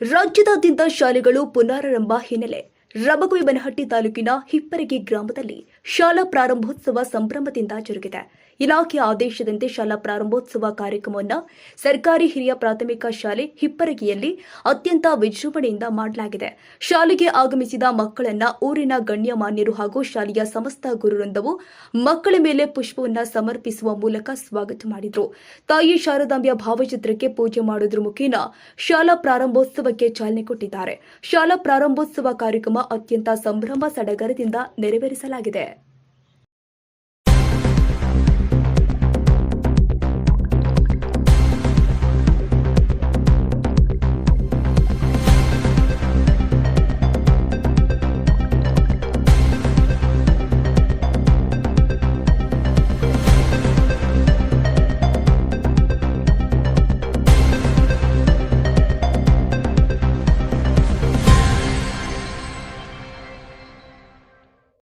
ರಾಜ್ಯದಾದ್ಯಂತ ಶಾಲೆಗಳು ಪುನರಾರಂಭ ಹಿನ್ನೆಲೆ ರಬಗುವಿಬನಹಟ್ಟಿ ತಾಲೂಕಿನ ಹಿಪ್ಪರಗಿ ಗ್ರಾಮದಲ್ಲಿ ಶಾಲಾ ಪ್ರಾರಂಭೋತ್ಸವ ಸಂಭ್ರಮದಿಂದ ಜರುಗಿದೆ. ಇಲಾಖೆಯ ಆದೇಶದಂತೆ ಶಾಲಾ ಪ್ರಾರಂಭೋತ್ಸವ ಕಾರ್ಯಕ್ರಮವನ್ನು ಸರ್ಕಾರಿ ಹಿರಿಯ ಪ್ರಾಥಮಿಕ ಶಾಲೆ ಹಿಪ್ಪರಗಿಯಲ್ಲಿ ಅತ್ಯಂತ ವಿಜೃಂಭಣೆಯಿಂದ ಮಾಡಲಾಗಿದೆ. ಶಾಲೆಗೆ ಆಗಮಿಸಿದ ಮಕ್ಕಳನ್ನ ಊರಿನ ಗಣ್ಯಮಾನ್ಯರು ಹಾಗೂ ಶಾಲೆಯ ಸಮಸ್ತ ಗುರುವೃಂದವು ಮಕ್ಕಳ ಮೇಲೆ ಪುಷ್ಪವನ್ನು ಸಮರ್ಪಿಸುವ ಮೂಲಕ ಸ್ವಾಗತ ಮಾಡಿದರು. ತಾಯಿ ಶಾರದಾಂಬೆಯ ಭಾವಚಿತ್ರಕ್ಕೆ ಪೂಜೆ ಮಾಡುವುದರ ಮುಖೇನ ಶಾಲಾ ಪ್ರಾರಂಭೋತ್ಸವಕ್ಕೆ ಚಾಲನೆ ಕೊಟ್ಟಿದ್ದಾರೆ. ಶಾಲಾ ಪ್ರಾರಂಭೋತ್ಸವ ಕಾರ್ಯಕ್ರಮ ಅತ್ಯಂತ ಸಂಭ್ರಮ ಸಡಗರದಿಂದ ನೆರವೇರಿಸಲಾಗಿದೆ.